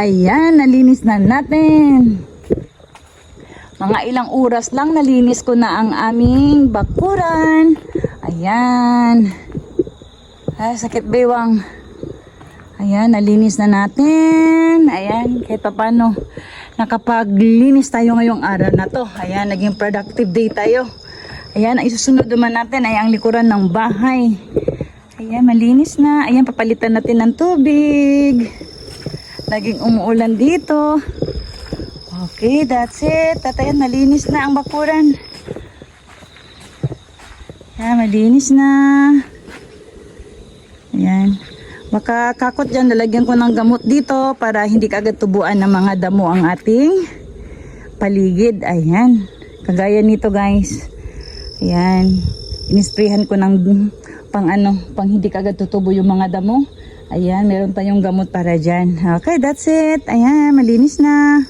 ayan, nalinis na natin. Mga ilang oras lang nalinis ko na ang aming bakuran. Ayan. Ay, sakit bewang. Ayan, nalinis na natin. Ayan, kahit pa paano. Nakapaglinis tayo ngayong araw na to. Ayan, naging productive day tayo. Ayan, ang isusunod naman natin ay ang likuran ng bahay. Ayan, malinis na. Ayan, papalitan natin ng tubig. Naging umuulan dito. Okay, that's it. At ayan, malinis na ang bakuran. Ayan, malinis na. Ayan. Baka kakot dyan, lalagyan ko ng gamot dito para hindi kagad tubuan ng mga damo ang ating paligid. Ayan. Kagaya nito guys. Ayan. Inisprehan ko ng pang ano, pang hindi kagad tutubo yung mga damo. Ayan, meron tayong gamot para dyan. Okay, that's it. Ayan, malinis na.